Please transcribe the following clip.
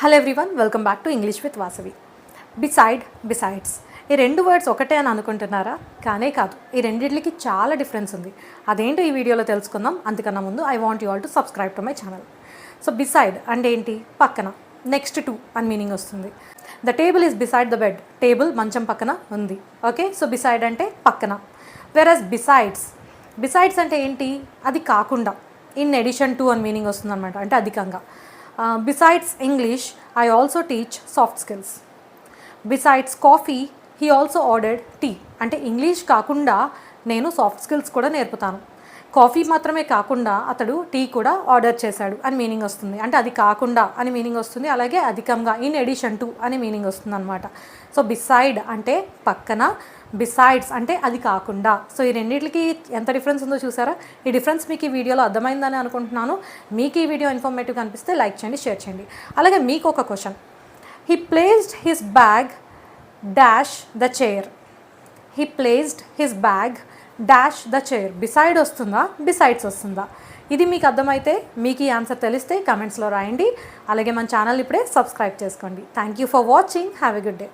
Hello everyone welcome back to English with Vasavi beside besides ఈ రెండు words ఒకటే అని అనుకుంటున్నారా? కానే కాదు ఈ రెండింటికి చాలా డిఫరెన్స్ ఉంది. అదేంటో ఈ వీడియోలో తెలుసుకుందాం. అంతకన్నా ముందు I want you all to subscribe to my channel so beside అంటే ఏంటి? పక్కన నెక్స్ట్ టు అని మీనింగ్ వస్తుంది. The table is beside the bed table మంచం పక్కన ఉంది. ఓకే సో బిసైడ్ అంటే పక్కన. వెరస్ బిసైడ్స్ బిసైడ్స్ అంటే ఏంటి? అది కాకుండా ఇన్ ఎడిషన్ టు అని మీనింగ్ వస్తుందన్నమాట. అంటే అధికంగా. Besides English I also teach soft skills besides coffee he also ordered tea అంటే ఇంగ్లీష్ కాకుండా నేను సాఫ్ట్ స్కిల్స్ కూడా నేర్పుతాను. కాఫీ మాత్రమే కాకుండా అతడు టీ కూడా ఆర్డర్ చేశాడు అని మీనింగ్ వస్తుంది. అంటే అది కాకుండా అని మీనింగ్ వస్తుంది. అలాగే అధికంగా ఇన్ ఎడిషన్ టు అని మీనింగ్ వస్తుంది అనమాట సో బిసైడ్ అంటే పక్కన బిసైడ్స్ అంటే అది కాకుండా. సో ఈ రెండింటికి ఎంత డిఫరెన్స్ ఉందో చూసారా? ఈ డిఫరెన్స్ మీకు ఈ వీడియోలో అర్థమైందని అనుకుంటున్నాను. మీకు ఈ వీడియో ఇన్ఫర్మేటివ్ అనిపిస్తే లైక్ చేయండి షేర్ చేయండి. అలాగే మీకు ఒక question he placed his bag dash the chair he placed his bag dash the chair. Beside వస్తుందా? బిసైడ్స్ వస్తుందా? ఇది మీకు అర్థమైతే మీకు ఈ ఆన్సర్ తెలిస్తే కమెంట్స్లో రాయండి. అలాగే మన ఛానల్ ఇప్పుడే సబ్స్క్రైబ్ చేసుకోండి. Thank you for watching have a good day